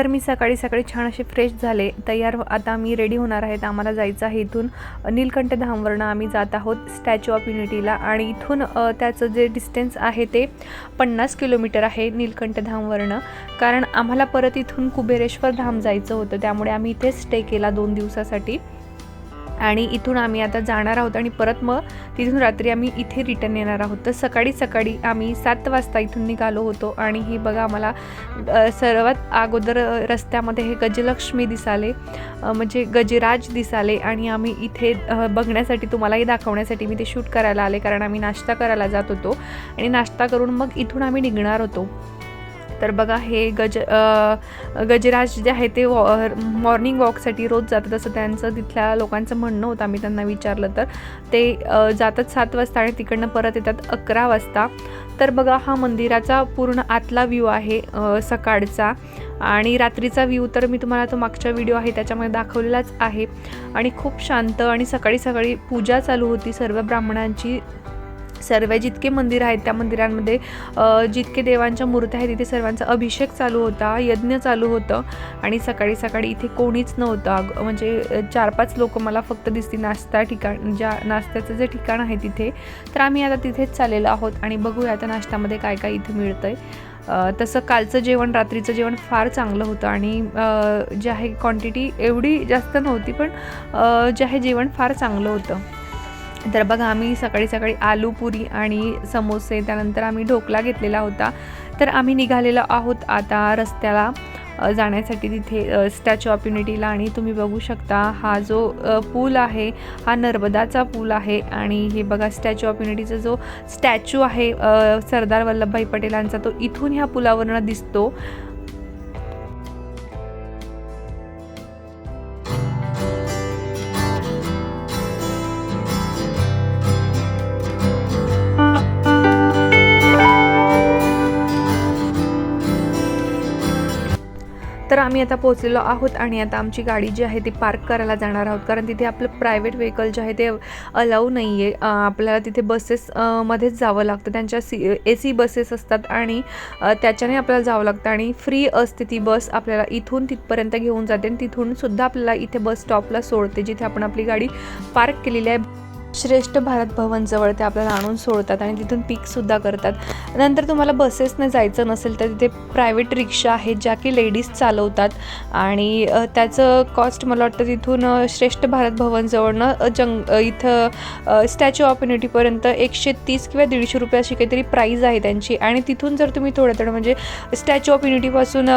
तर मी सकाळी सकाळी छान असे फ्रेश झाले. तयार हो- आता मी रेडी होणार आहेत. आम्हाला जायचं आहे इथून नीलकंठ धामवरनं आम्ही जात आहोत स्टॅच्यू ऑफ युनिटीला आणि इथून त्याचं जे डिस्टन्स आहे ते पन्नास किलोमीटर आहे नीलकंठ धामवरनं कारण आम्हाला परत इथून कुबेरेश्वर धाम जायचं होतं. त्यामुळे आम्ही इथे स्टे केला दोन दिवसासाठी. आणि इथून आम्ही आता जाणार आहोत आणि परत मग तिथून रात्री आम्ही इथे रिटर्न येणार आहोत. तर सकाळी सकाळी आम्ही सात वाजता इथून निघालो होतो आणि हे बघा आम्हाला सर्वात अगोदर रस्त्यामध्ये हे गजलक्ष्मी दिसाले म्हणजे गजराज दिसाले आणि आम्ही इथे बघण्यासाठी तुम्हालाही दाखवण्यासाठी मी ते शूट करायला आले कारण आम्ही नाश्ता करायला जात होतो आणि नाश्ता करून मग इथून आम्ही निघणार होतो. तर बघा हे गज गजराज जे आहे ते मॉर्निंग वॉकसाठी रोज जातात असं त्यांचं तिथल्या लोकांचं म्हणणं होतं. आम्ही त्यांना विचारलं तर. ते जातात सात वाजता आणि तिकडनं परत येतात अकरा वाजता. तर बघा हा मंदिराचा पूर्ण आतला व्ह्यू आहे सकाळचा. आणि रात्रीचा व्ह्यू तर मी तुम्हाला तो मागचा व्हिडिओ आहे त्याच्यामध्ये दाखवलेलाच आहे. आणि खूप शांत आणि सकाळी सकाळी पूजा चालू होती. सर्व ब्राह्मणांची सर्व जितके मंदिर आहेत त्या मंदिरांमध्ये जितके देवांच्या मूर्त्या आहेत तिथे सर्वांचा अभिषेक चालू होता यज्ञ चालू होतं आणि सकाळी सकाळी इथे कोणीच नव्हतं. म्हणजे चार पाच लोक मला फक्त दिसती नाश्ता ठिकाण ज्या नाश्त्याचं जे ठिकाण आहे तिथे तर आम्ही आता तिथेच चाललेलो आहोत आणि बघूया आता नाश्त्यामध्ये काय काय इथे मिळतं आहे तसं कालचं जेवण रात्रीचं जेवण फार चांगलं होतं आणि जे आहे क्वांटिटी एवढी जास्त नव्हती पण जे आहे जेवण फार चांगलं होतं. तर बघा आम्ही सकाळी सकाळी आलू पुरी आणि समोसे त्यानंतर आम्ही ढोकला घेतलेला होता. तर आम्ही निघालेलो आहोत आता रस्त्याला जाण्यासाठी तिथे स्टॅच्यू ऑफ युनिटीला. आणि तुम्ही बघू शकता हा जो पूल आहे हा नर्मदाचा पूल आहे. आणि हे बघा स्टॅच्यू ऑफ युनिटीचा जो स्टॅच्यू आहे सरदार वल्लभभाई पटेलांचा तो इथून ह्या पुलावरनं दिसतो. आम्ही आता पोहोचलेलो आहोत आणि आता आमची गाडी जी आहे ती पार्क करायला जाणार आहोत. कारण तिथे आपलं प्रायव्हेट व्हेकल जे आहे ते अलाऊ नाही आहे आपल्याला तिथे बसेस मध्येच जावं लागतं. त्यांच्या सी ए सी बसेस असतात आणि त्याच्याने आपल्याला जावं लागतं. आणि फ्री असते ती बस आपल्याला इथून तिथपर्यंत घेऊन जाते आणि तिथून सुद्धा आपल्याला इथे बस स्टॉपला सोडते जिथे आपण आपली गाडी पार्क केलेली आहे. श्रेष्ठ भारत भवनजवळ ते आपल्याला आणून सोडतात आणि तिथून पिकसुद्धा करतात. नंतर तुम्हाला बसेसने जायचं नसेल तर तिथे प्रायव्हेट रिक्षा आहेत ज्या की लेडीज चालवतात आणि त्याचं कॉस्ट मला वाटतं तिथून श्रेष्ठ भारत भवनजवळनं जंग इथं स्टॅच्यू ऑफ युनिटीपर्यंत एकशे तीस किंवा दीडशे रुपये अशी काहीतरी प्राईज आहे त्यांची. आणि तिथून जर तुम्ही थोडं थोडं म्हणजे स्टॅच्यू ऑफ युनिटीपासून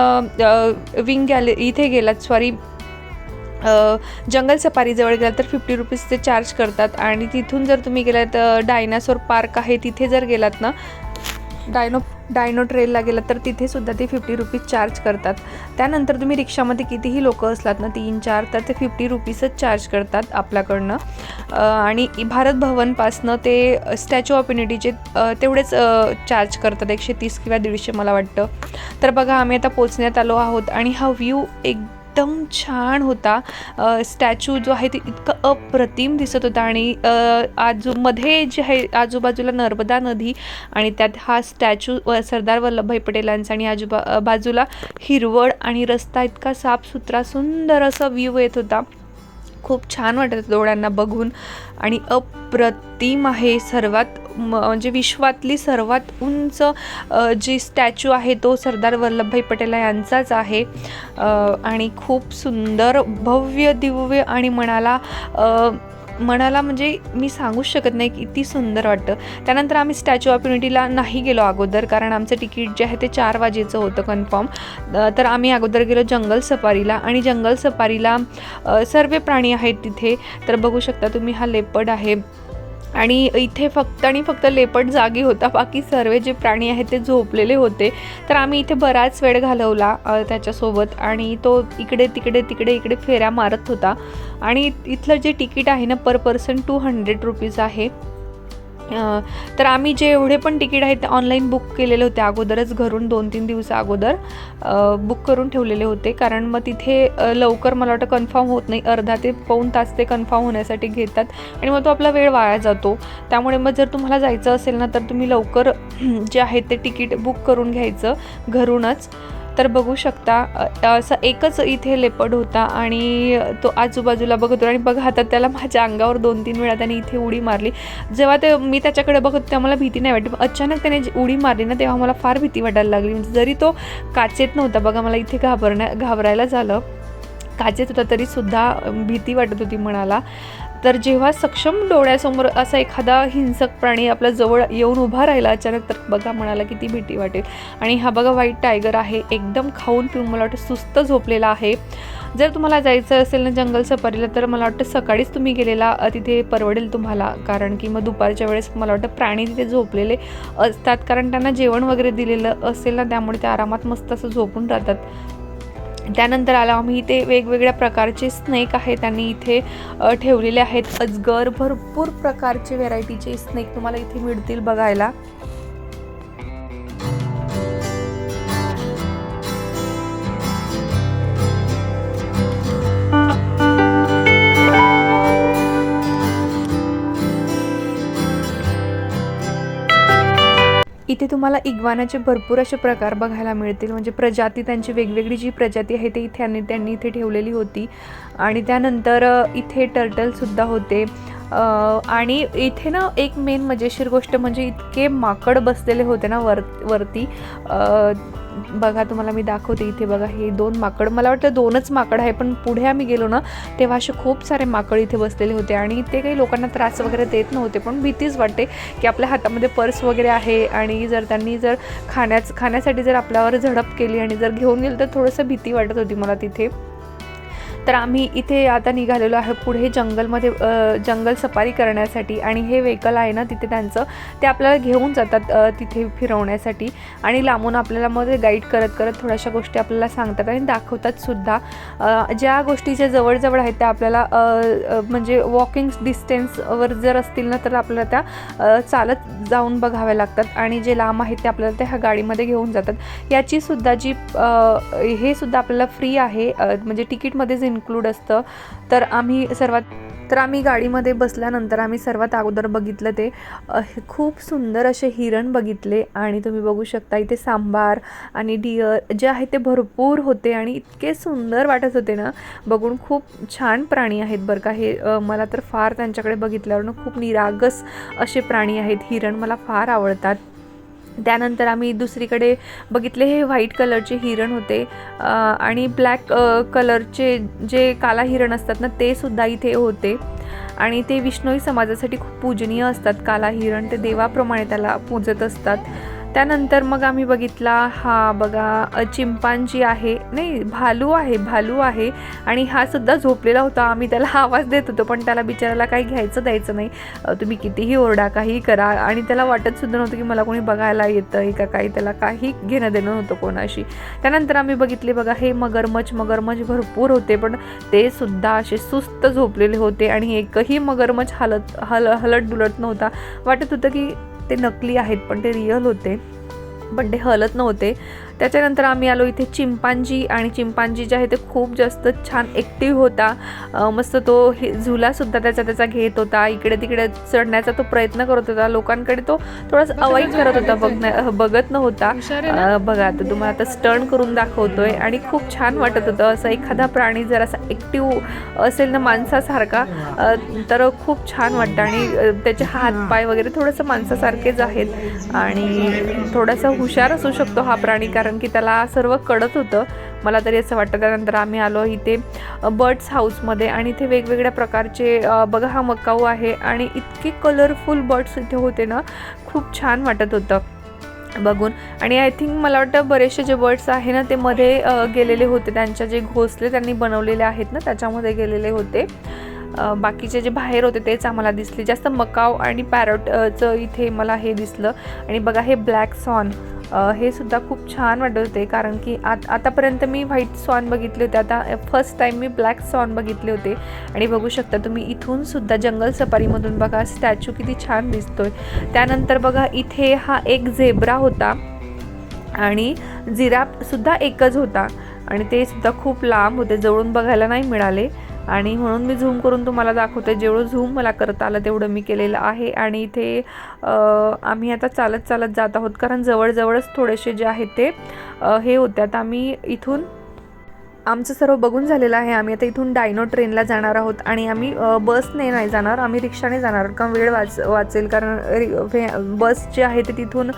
विंग गॅले इथे गेलात सॉरी जंगल सफारीजवळ गेलात तर फिफ्टी रुपीजचे चार्ज करतात. आणि तिथून जर तुम्ही गेलात डायनासोर पार्क आहे तिथे जर गेलात ना डायनो डायनो ट्रेलला गेलात तर तिथे सुद्धा ते फिफ्टी रुपीज चार्ज करतात. त्यानंतर तुम्ही रिक्षामध्ये कितीही लोक असलात ना तीन चार तर ते फिफ्टी रुपीजच चार्ज करतात आपल्याकडनं. आणि भारत भवनपासनं ते स्टॅच्यू ऑफ युनिटीचे तेवढेच चार्ज करतात एकशे तीस किंवा दीडशे मला वाटतं. तर बघा आम्ही आता पोचण्यात आलो आहोत आणि हा व्ह्यू एकदम छान होता. स्टॅच्यू जो आहे ते इतकं अप्रतिम दिसत होता आणि आजूमध्ये आजू मध्ये जे आहे आजूबाजूला नर्मदा नदी आणि त्यात हा स्टॅच्यू व सरदार वल्लभभाई पटेलांचा आणि आजूबा बाजूला हिरवळ आणि रस्ता इतका साफसुथरा सुंदर असा व्ह्यू येत होता. खूप छान वाटत डोळ्यांना बघून. आणि अप्रतिम आहे सर्वात म- म्हणजे विश्वातली सर्वात उंच जी स्टॅच्यू आहे तो सरदार वल्लभभाई पटेल यांचाच आहे. आणि खूप सुंदर भव्य दिव्य आणि मनाला मनाला म्हणजे मी सांगूच शकत नाही किती सुंदर वाटतं. त्यानंतर आम्ही स्टॅच्यू ऑफ युनिटीला नाही गेलो अगोदर कारण आमचं तिकीट जे आहे ते चार वाजेचं होतं कन्फर्म तर आम्ही अगोदर गेलो जंगल सफारीला आणि जंगल सफारीला सर्व प्राणी आहेत तिथे. तर बघू शकता तुम्ही हा लेपड आहे. आणि इथे फक्त आणि फक्त लेपट जागी होता बाकी सर्व जे प्राणी आहेत ते झोपलेले होते. तर आम्ही इथे बराच वेळ घालवला त्याच्यासोबत आणि तो इकडे तिकडे तिकडे इकडे फेऱ्या मारत होता. आणि इथलं जे तिकीट आहे ना per person two hundred rupees आहे. तर आम्ही जे एवढे पण तिकीट आहेत ते ऑनलाईन बुक केलेले होते अगोदरच घरून दोन तीन दिवसा अगोदर बुक करून ठेवलेले होते. कारण मग तिथे लवकर मला वाटतं कन्फर्म होत नाही. अर्धा ते पाऊण तास ते कन्फर्म होण्यासाठी घेतात. आणि मग तो आपला वेळ वाया जातो. त्यामुळे मग जर तुम्हाला जायचं असेल ना तर तुम्ही लवकर जे आहे ते तिकीट बुक करून घ्यायचं घरूनच. तर बघू शकता असं एकच इथे लेपड होता आणि तो आजूबाजूला बघत होता. आणि बघा आता त्याला माझ्या अंगावर दोन तीन वेळा त्याने इथे उडी मारली. जेव्हा ते मी त्याच्याकडे बघत तेव्हा मला भीती नाही वाटली. अचानक त्याने जी उडी मारली ना तेव्हा मला फार भीती वाटायला लागली. म्हणजे जरी तो काचेत नव्हता बघा मला इथे घाबरण्या घाबरायला झालं. काचेत होता तरीसुद्धा भीती वाटत होती मनाला. तर जेव्हा सक्षम डोळ्यासमोर असा एखादा हिंसक प्राणी आपल्या जवळ येऊन उभा राहिला अचानक तर बघा मनाला किती भीती वाटेल. आणि हा बघा व्हाईट टायगर आहे एकदम खाऊन पिऊन मला वाटतं सुस्त झोपलेला आहे. जर तुम्हाला जायचं असेल ना जंगल सफारीला तर मला वाटतं सकाळीच तुम्ही गेलेला तिथे परवडेल तुम्हाला. कारण की मग दुपारच्या वेळेस मला वाटतं प्राणी तिथे झोपलेले असतात. कारण त्यांना जेवण वगैरे दिलेलं असेल ना त्यामुळे ते आरामात मस्त असं झोपून राहतात. त्यानंतर आला आम्ही इथे वेगवेगळ्या प्रकारचे स्नेक आहेत त्यांनी इथे ठेवलेले आहेत. अजगर भरपूर प्रकारचे व्हेरायटीचे स्नेक तुम्हाला इथे मिळतील बघायला. इथे तुम्हाला इग्वानाचे भरपूर असे प्रकार बघायला मिळतील. म्हणजे प्रजाती त्यांची वेगवेगळी जी प्रजाती आहे ते इथे त्यांनी त्यांनी इथे ठेवलेली होती. आणि त्यानंतर इथे टर्टलसुद्धा होते. आणि इथे ना एक मेन मजेशीर गोष्ट म्हणजे इतके माकड बसलेले होते ना वर वरती. बघा तुम्हाला मी दाखवते इथे बघा हे दोन माकड. मला वाटतं दोनच माकड आहे पण पुढे आम्ही गेलो ना तेव्हा असे खूप सारे माकड इथे बसलेले होते. आणि ते काही लोकांना त्रास वगैरे देत नव्हते पण भीतीच वाटते की आपल्या हातामध्ये पर्स वगैरे आहे आणि जर त्यांनी जर खाण्याच खाण्यासाठी जर आपल्यावर झडप केली आणि जर घेऊन गेलं तर थोडंसं भीती वाटत होती मला तिथे. तर आम्ही इथे आता निघालेलो आहे पुढे जंगलमध्ये जंगल सफारी करण्यासाठी. आणि हे व्हेकल आहे ना तिथे त्यांचं ते आपल्याला घेऊन जातात तिथे फिरवण्यासाठी. आणि लांबून आपल्याला मध्ये गाईड करत करत थोड्याशा गोष्टी आपल्याला सांगतात आणि दाखवतात सुद्धा. ज्या गोष्टी ज्या जवळजवळ आहेत त्या आपल्याला म्हणजे वॉकिंग डिस्टन्सवर जर असतील ना तर आपल्याला त्या चालत जाऊन बघाव्या लागतात. आणि जे लांब आहेत ते आपल्याला त्या ह्या गाडीमध्ये घेऊन जातात. याची सुद्धा जी हे सुद्धा आपल्याला फ्री आहे म्हणजे म्हणजे तिकीटमध्येच इन्क्लूड असतं. तर आम्ही सर्वात तर आम्ही गाडीमध्ये बसल्यानंतर आम्ही सर्वात अगोदर बघितलं ते खूप सुंदर असे हिरण बघितले. आणि तुम्ही बघू शकता इथे सांबार आणि डिअर जे आहे ते भरपूर होते आणि इतके सुंदर वाटत होते ना. बघून खूप छान प्राणी आहेत बरं का. हे मला तर फार त्यांच्याकडे बघितल्यावरनं खूप निरागस असे प्राणी आहेत. हिरण मला फार आवडतात. त्यानंतर आम्ही दुसरीकडे बघितले हे व्हाईट कलरचे हिरण होते. आणि ब्लॅक कलरचे जे काला हिरण असतात ना ते सुद्धा इथे होते. आणि ते विष्णोई समाजासाठी खूप पूजनीय असतात. काला हिरण ते देवाप्रमाणे त्याला पूजत असतात. त्यानंतर मग आम्ही बघितला हा बघा चिंपांजी आहे. नाही भालू आहे भालू आहे. आणि हा सुद्धा झोपलेला होता. आम्ही त्याला आवाज देत होतो पण त्याला बिचाराला काही घ्यायचं द्यायचं नाही. तुम्ही कितीही ओरडा काही करा. आणि त्याला वाटत सुद्धा नव्हतं की मला कोणी बघायला येतं आहे का काही. त्याला काही घेणं देणं नव्हतं कोणाशी. त्यानंतर आम्ही बघितले बघा हे मगरमच्छ मगरमच्छ भरपूर होते पण ते सुद्धा असे सुस्त झोपलेले होते. आणि एकही मगरमच्छ हलत हल हलट डुलट नव्हता. वाटत होतं की ते नकली आहेत पण ते रिअल होते. पण ते हलत नव्हते. त्याच्यानंतर आम्ही आलो इथे चिंपांजी आणि चिंपांजी जे आहे ते खूप जास्त छान ॲक्टिव्ह होता. मस्त तो हे झुलासुद्धा त्याचा त्याचा घेत होता. इकडे तिकडे चढण्याचा तो प्रयत्न करत होता. लोकांकडे तो थोडासा अवॉइड करत होता बघण्या बघत नव्हता. बघा आता तुम्हाला आता स्टर्न करून दाखवतोय आणि खूप छान वाटत होतं. असं एखादा प्राणी जर असा ॲक्टिव्ह असेल ना माणसासारखा तर खूप छान वाटतं. आणि त्याचे हात पाय वगैरे थोडंसं माणसासारखेच आहेत. आणि थोडासा हुशार असू शकतो हा प्राणी कारण कारण की त्याला सर्व कळत होतं. मला तरी असं वाटतं त्यानंतर आम्ही आलो इथे बर्ड्स हाऊसमध्ये आणि इथे वेगवेगळ्या प्रकारचे बघा हा मकाऊ आहे आणि इतके कलरफुल बर्ड्स इथे होते ना खूप छान वाटत होतं बघून. आणि आय थिंक मला वाटतं बरेचसे जे बर्ड्स आहे ना ते मध्ये गेलेले होते. त्यांच्या जे घोसले त्यांनी बनवलेले आहेत ना त्याच्यामध्ये गेलेले होते. बाकीचे जे बाहेर होते तेच आम्हाला दिसले. जास्त मकाव आणि पॅरोटचं इथे मला हे दिसलं. आणि बघा हे ब्लॅक सॉन हे सुद्धा खूप छान वाटत होते कारण की आत आतापर्यंत मी व्हाईट सॉन बघितले होते. आता फर्स्ट टाईम मी ब्लॅक सॉन बघितले होते. आणि बघू शकता तुम्ही इथून सुद्धा जंगल सफारीमधून बघा स्टॅच्यू किती छान दिसतोय. त्यानंतर बघा इथे हा एक झेब्रा होता. आणि जिराप सुद्धा एकच होता. आणि ते सुद्धा खूप लांब होते जवळून बघायला नाही मिळाले. आणि म्हणून मी झूम करून तुम्हाला दाखवते. जेवढं झूम मला करता आलं तेवढं मी केलेलं आहे. आणि इथे आम्ही आता चालत चालत जात आहोत. कारण जवळजवळच थोडेसे जे आहेत ते हे होते आता आम्ही इथून आमचं सर्व बघून झालेलं आहे. आम्ही आता इथून डायनो ट्रेनला जाणार आहोत आणि आम्ही बसने नाही जाणार आम्ही रिक्षाने जाणार. कारण वेळ वाच वाचेल. कारण बस जी आहे ते तिथून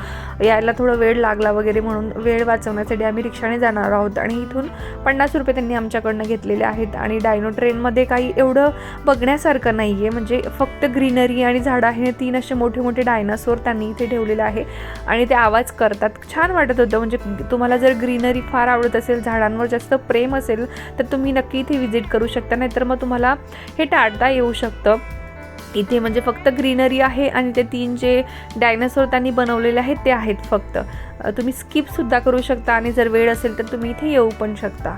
यायला थोडं वेळ लागला वगैरे म्हणून वेळ वाचवण्यासाठी आम्ही रिक्षाने जाणार आहोत. आणि इथून पन्नास रुपये त्यांनी आमच्याकडनं घेतलेले आहेत. आणि डायनो ट्रेनमध्ये काही एवढं बघण्यासारखं नाही आहे म्हणजे फक्त ग्रीनरी आणि झाडं आहे तीन असे मोठे मोठे डायनासोर त्यांनी इथे ठेवलेले आहे. आणि ते आवाज करतात. छान वाटत होतं. म्हणजे तुम्हाला जर ग्रीनरी फार आवडत असेल झाडांवर जास्त प्रेम असेल तर तुम्ही नक्की इथे व्हिजिट करू शकता नाहीतर मग तुम्हाला हे टाळता येऊ शकतं. इथे म्हणजे फक्त ग्रीनरी आहे आणि ते तीन जे डायनासोर त्यांनी बनवलेले आहेत ते आहेत फक्त. तुम्ही स्किपसुद्धा करू शकता आणि जर वेळ असेल तर तुम्ही इथे येऊ पण शकता.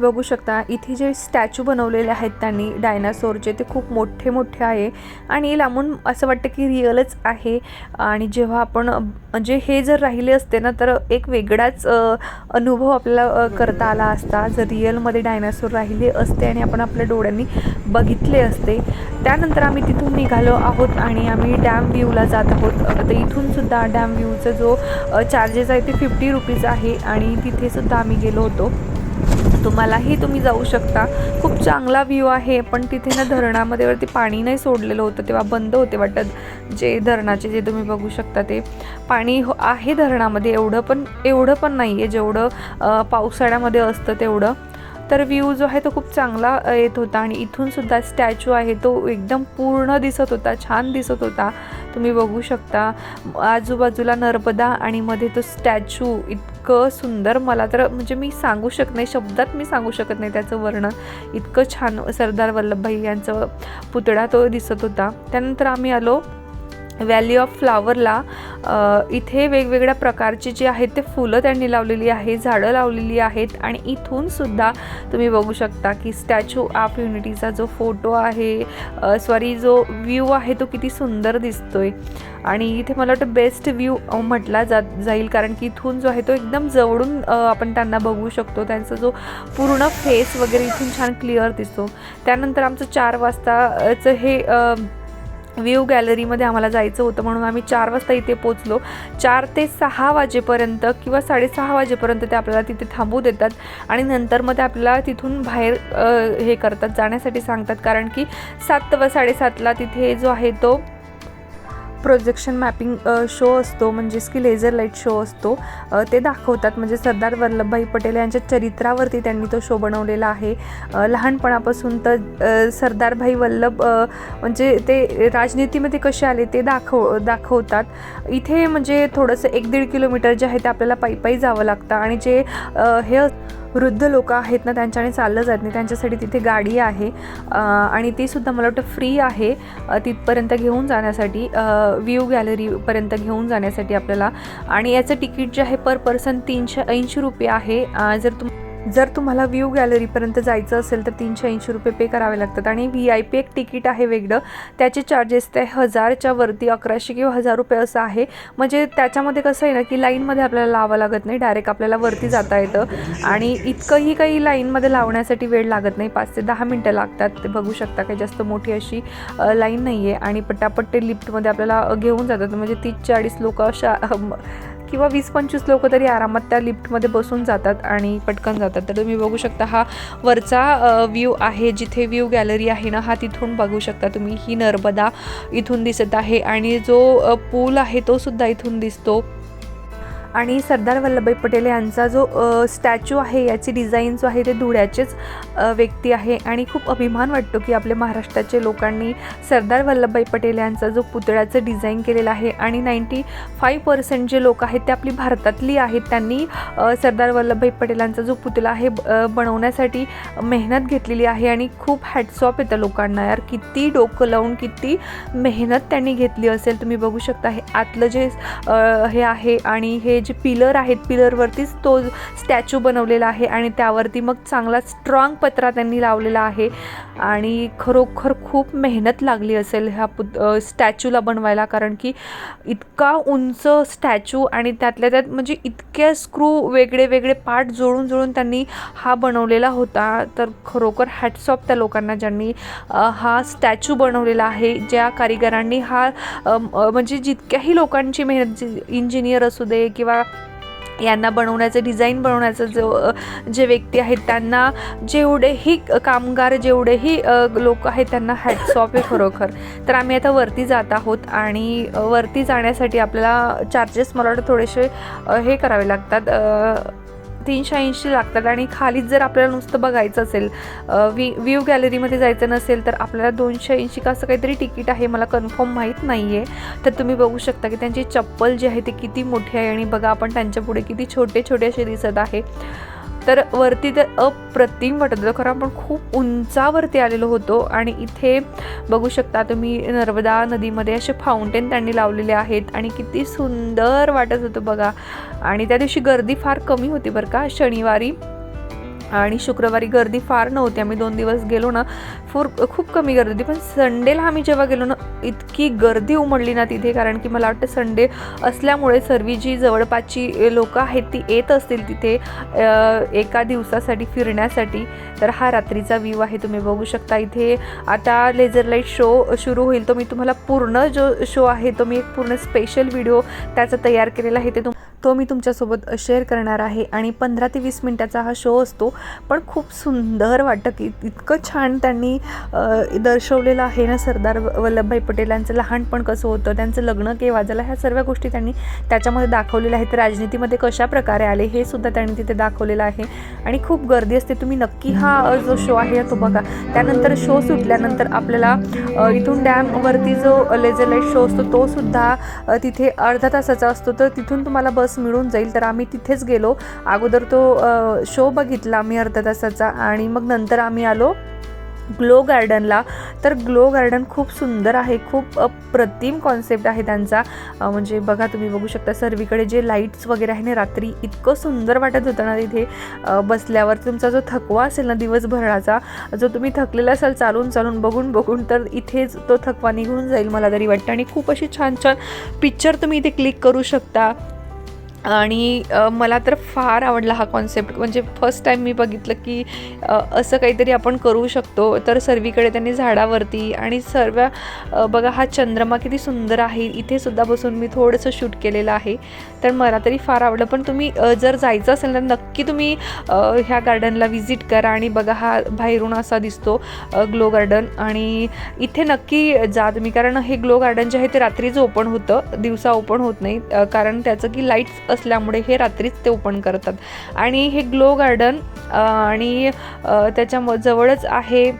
बघू शकता इथे जे स्टॅच्यू बनवलेले आहेत त्यांनी डायनासोरचे ते खूप मोठे मोठे आहे. आणि लांबून असं वाटतं की रिअलच आहे. आणि जेव्हा आपण म्हणजे हे जर राहिले असते ना तर एक वेगळाच अनुभव आपल्याला करता आला असता. जर रिअलमध्ये डायनासोर राहिले असते आणि आपण आपल्या डोळ्यांनी बघितले असते. त्यानंतर आम्ही तिथून निघालो आहोत आणि आम्ही डॅम व्ह्यूला जात आहोत. तर इथूनसुद्धा डॅम व्ह्यूचा जो चार्जेस आहे ते फिफ्टी रुपीज आहे. आणि तिथेसुद्धा आम्ही गेलो होतो. तुम्हालाही तुम्ही जाऊ शकता. खूप चांगला व्ह्यू आहे पण तिथे ना धरणामध्ये वरती पाणी नाही सोडलेलं होतं तेव्हा बंद होते वाटत. जे धरणाचे जे तुम्ही बघू शकता ते. पाणी हो- आहे धरणामध्ये एवढं पण एवढं पण नाही आहे जेवढं पावसाळ्यामध्ये असतं तेवढं. तर व्ह्यू जो आहे तो खूप चांगला येत होता. आणि इथून सुद्धा स्टॅच्यू आहे तो एकदम पूर्ण दिसत होता छान दिसत होता. तुम्ही बघू शकता. आजूबाजूला नर्मदा आणि मध्ये तो स्टॅच्यू इतकं सुंदर मला तर म्हणजे मी सांगू शकत नाही शब्दात मी सांगू शकत नाही त्याचं वर्णन. इतकं छान सरदार वल्लभभाई यांचं पुतळा तो दिसत होता. त्यानंतर आम्ही आलो. व्हॅली ऑफ फ्लावरला इथे वेगवेगळ्या प्रकारची जी आहेत ते फुलं त्यांनी लावलेली आहे झाडं लावलेली आहेत आणि इथून सुद्धा तुम्ही बघू शकता की स्टॅच्यू ऑफ युनिटीचा जो फोटो आहे सॉरी जो व्ह्यू आहे तो किती सुंदर दिसतोय. आणि इथे मला वाटतं बेस्ट व्ह्यू म्हटला जा जाईल कारण की इथून जो आहे तो एकदम जवळून आपण त्यांना बघू शकतो. त्यांचा जो पूर्ण फेस वगैरे इथून छान क्लिअर दिसतो. त्यानंतर आमचं चार वाजताचं हे व्यू व्ह्यू गॅलरीमध्ये आम्हाला जायचं होतं. म्हणून आम्ही चार वाजता इथे पोचलो चार ते सहा वाजेपर्यंत किंवा साडेसहा वाजेपर्यंत ते आपल्याला तिथे थांबू देतात. आणि नंतर मग ते आपल्याला तिथून बाहेर हे करतात. जाण्यासाठी सांगतात. कारण की सात व साडेसातला तिथे जो आहे तो प्रोजेक्शन मॅपिंग शो असतो म्हणजेच की लेझर लाइट शो असतो. ते दाखवतात. म्हणजे सरदार वल्लभभाई पटेल यांच्या चरित्रावरती त्यांनी तो शो बनवलेला आहे. लहानपणापासून तर सरदारभाई वल्लभ म्हणजे ते राजनीतीमध्ये कसे आले ते दाखव दाखवतात. इथे म्हणजे थोडंसं एक दीड किलोमीटर जे आहे ते आपल्याला पायी पायी जावं लागतं. आणि जे हे वृद्ध लोक आहेत ना त्यांच्याने चाललं जात नाही. त्यांच्यासाठी तिथे गाडी आहे. आणि ती सुद्धा मला वाटतं फ्री आहे. तिथपर्यंत घेऊन जाण्यासाठी व्ह्यू गॅलरीपर्यंत घेऊन जाण्यासाठी आपल्याला. आणि याचं तिकीट जे आहे पर पर्सन तीनशे ऐंशी रुपये आहे. जर तुम जर तुम्हाला व्ह्यू गॅलरीपर्यंत जायचं असेल तर तीनशे ऐंशी रुपये पे करावे लागतात. आणि व्ही आय पी एक तिकीट आहे वेगळं. त्याचे चार्जेस ते हजारच्या वरती अकराशे किंवा हजार रुपये असं आहे. म्हणजे त्याच्यामध्ये कसं आहे ना की लाईनमध्ये आपल्याला लावावं लागत नाही. डायरेक्ट आपल्याला वरती जाता येतं. आणि इतकंही काही लाईनमध्ये लावण्यासाठी वेळ लागत नाही. पाच ते दहा मिनटं लागतात. ते बघू शकता काही जास्त मोठी अशी लाईन नाही आहे आणि पटापट ते लिफ्टमध्ये आपल्याला घेऊन जातात. म्हणजे तीस चाळीस लोक अशा किंवा वीस पंचवीस लोक तरी आरामात त्या लिफ्टमध्ये बसून जातात आणि पटकन जातात. तर तुम्ही बघू शकता हा वरचा व्ह्यू आहे जिथे व्ह्यू गॅलरी आहे ना हा तिथून बघू शकता तुम्ही. ही नर्मदा इथून दिसत आहे आणि जो पूल आहे तो सुद्धा इथून दिसतो. आणि सरदार वल्लभभाई पटेल यांचा जो स्टॅच्यू आहे याची डिझाईन जो आहे ते धुळ्याचेच व्यक्ती आहे. आणि खूप अभिमान वाटतो की आपल्या महाराष्ट्राचे लोकांनी सरदार वल्लभभाई पटेल यांचा जो पुतळ्याचं डिझाईन केलेला आहे आणि नाईंटी फाईव्ह पर्सेंट जे लोक आहेत ते आपली भारतातली आहेत त्यांनी सरदार वल्लभभाई पटेलांचा जो पुतळा आहे बनवण्यासाठी मेहनत घेतलेली आहे. आणि खूप हॅटसॉप येतं लोकांना यार. किती डोकं लावून किती मेहनत त्यांनी घेतली असेल तुम्ही बघू शकता. हे आतलं जे हे आहे आणि हे हे जे पिलर आहेत पिलरवरतीच तो स्टॅच्यू बनवलेला आहे आणि त्यावरती मग चांगला स्ट्रॉंग पत्रा त्यांनी लावलेला आहे. आणि खरोखर खूप मेहनत लागली असेल ह्या पुत स्टॅच्यूला बनवायला कारण की इतका उंच स्टॅच्यू आणि त्यातल्या त्यात म्हणजे इतक्या स्क्रू वेगळे वेगळे पार्ट जोडून जोडून त्यांनी हा बनवलेला होता. तर खरोखर हॅट्स ऑफ त्या लोकांना ज्यांनी हा स्टॅच्यू बनवलेला आहे ज्या कारिगरांनी हा म्हणजे जितक्याही लोकांची मेहनत इंजिनियर असू दे किंवा यांना बनवण्याचं डिझाईन बनवण्याचं जो जे व्यक्ती आहेत त्यांना जेवढेही कामगार जेवढेही लोक आहेत त्यांना हॅट्स ऑफ आहे खरोखर. तर आम्ही आता वरती जात आहोत आणि वरती जाण्यासाठी आपल्याला चार्जेस मला वाटतं थोडेसे हे करावे लागतात. तीनशे ऐंशी लागतात आणि खालीच जर आपल्याला नुसतं बघायचं असेल वी व्ह्यू गॅलरीमध्ये जायचं नसेल तर आपल्याला दोनशे ऐंशी का असं काहीतरी तिकीट आहे मला कन्फर्म माहीत नाही आहे तर तुम्ही बघू शकता की त्यांची चप्पल जी आहे ती किती मोठी आहे आणि बघा आपण त्यांच्या पुढे किती छोटे छोटे असे दिसत आहे. तर वरती तर अप्रतिम वाटत होतं. खरं आपण खूप उंचावरती आलेलो होतो आणि इथे बघू शकता तुम्ही नर्मदा नदीमध्ये असे फाउंटेन त्यांनी लावलेले आहेत आणि किती सुंदर वाटत होतं बघा. आणि त्या दिवशी गर्दी फार कमी होती बरं का. शनिवारी आणि शुक्रवारी गर्दी फार नव्हती. आम्ही दोन दिवस गेलो ना फूर खूप कमी गर्दी होती. पण संडेला आम्ही जेव्हा गेलो ना इतकी गर्दी उमडली ना तिथे. कारण की मला वाटतं संडे असल्यामुळे सर्व जी जवळपासची लोकं आहेत ती येत असतील तिथे एका दिवसासाठी फिरण्यासाठी. तर हा रात्रीचा व्ह्यू आहे तुम्ही बघू शकता. इथे आता लेझर लाइट शो सुरू होईल. तो मी तुम्हाला पूर्ण जो शो आहे तो मी एक पूर्ण स्पेशल व्हिडिओ त्याचा तयार केलेला आहे. ते तुम तो मी तुमच्यासोबत शेअर करणार आहे. आणि पंधरा ते वीस मिनटाचा हा शो असतो. पण खूप सुंदर वाटतं की इतकं छान त्यांनी दर्शवलेलं आहे ना सरदार वल्लभभाई पटेल यांचं. लहानपण कसं होतं त्यांचं लग्न केव्हा झालं ह्या सर्व गोष्टी त्यांनी त्याच्यामध्ये दाखवलेल्या आहेत. राजनीतीमध्ये कशा प्रकारे आले हे सुद्धा त्यांनी तिथे दाखवलेलं आहे. आणि खूप गर्दी असते. तुम्ही नक्की हा जो शो आहे तो बघा. त्यानंतर शो सुटल्यानंतर आपल्याला इथून डॅमवरती जो लेझर लाइट शो असतो तो सुद्धा तिथे अर्धा तासाचा असतो. तर तिथून तुम्हाला बस मिळून जाईल तर आम्ही तिथेच गेलो. अगोदर तो शो बघितला आम्ही अर्धा तासाचा आणि मग नंतर आम्ही आलो ग्लो गार्डनला. तर ग्लो गार्डन खूप सुंदर आहे खूप अप्रतिम कॉन्सेप्ट आहे त्यांचा. म्हणजे बघा तुम्ही बघू शकता सर्वीकडे जे लाईट्स वगैरे आहे ना रात्री इतकं सुंदर वाटत होतं ना तिथे. बसल्यावर तुमचा जो थकवा असेल ना दिवसभराचा जो तुम्ही थकलेला असाल चालून चालून बघून बघून तर इथेच तो थकवा निघून जाईल मला तरी वाटतं. आणि खूप अशी छान छान पिक्चर तुम्ही इथे क्लिक करू शकता. आणि मला तर फार आवडला हा कॉन्सेप्ट म्हणजे फर्स्ट टाईम मी बघितलं की असं काहीतरी आपण करू शकतो. तर सर्वीकडे त्यांनी झाडावरती आणि सर्व बघा हा चंद्रमा किती सुंदर आहे. इथे सुद्धा बसून मी थोडंसं शूट केलेलं आहे. तर मला तरी फार आवडलं. पण तुम्ही जर जायचं असेल तर नक्की तुम्ही ह्या गार्डनला व्हिजिट करा आणि बघा हा बाहेरून असा दिसतो ग्लो गार्डन आणि इथे नक्की जा तुम्ही. कारण हे ग्लो गार्डन जे आहे ते रात्रीच ओपन होतं. दिवसा ओपन होत नाही. कारण त्याचं की लाईट्स असल्यामुळे हे रात्रीच ते ओपन करतात. आणि हे ग्लो गार्डन आणि त्याच्या जवळच आहे.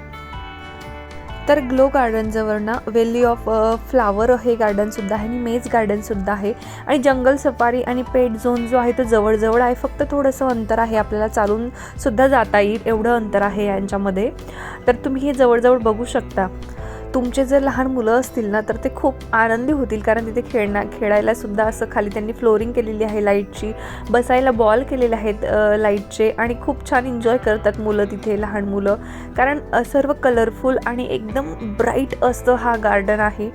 तर ग्लो गार्डनजवळ ना वेली ऑफ फ्लावर हे गार्डनसुद्धा आहे आणि मेज गार्डनसुद्धा आहे. आणि जंगल सफारी आणि पेट झोन जो आहे तो जवळजवळ आहे. फक्त थोडंसं अंतर आहे. आपल्याला चालून सुद्धा जाता येईल. एवढं अंतर आहे यांच्यामध्ये. तर तुम्ही हे जवळजवळ बघू शकता. तुमचे जर लहान मुलं असतील ना तर ते खूप आनंदी होतील. कारण तिथे खेळण्या खेळायला सुद्धा असं खाली त्यांनी फ्लोरिंग केलेली आहे लाईटची बसायला बॉल केलेले आहेत लाईटचे आणि खूप छान एन्जॉय करतात मुलं तिथे लहान मुलं. कारण सर्व कलरफुल आणि एकदम ब्राईट असतं हा गार्डन आहे.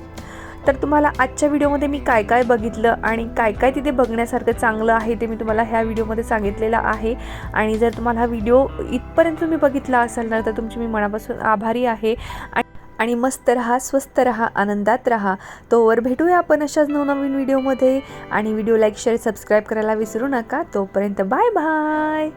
तर तुम्हाला आजच्या व्हिडिओमध्ये मी काय काय बघितलं आणि काय काय तिथे बघण्यासारखं चांगलं आहे ते मी तुम्हाला ह्या व्हिडिओमध्ये सांगितलेलं आहे. आणि जर तुम्हाला हा व्हिडिओ इथपर्यंत तुम्ही बघितला असाल ना तर तुमची मी मनापासून आभारी आहे. आणि आणि मस्त रहा स्वस्त रहा आनंदात रहा. तोवर भेटूया आपण अशाच नवनवीन व्हिडिओमध्ये. आणि व्हिडिओ लाईक शेअर सबस्क्राईब करायला विसरू नका. तोपर्यंत बाय बाय.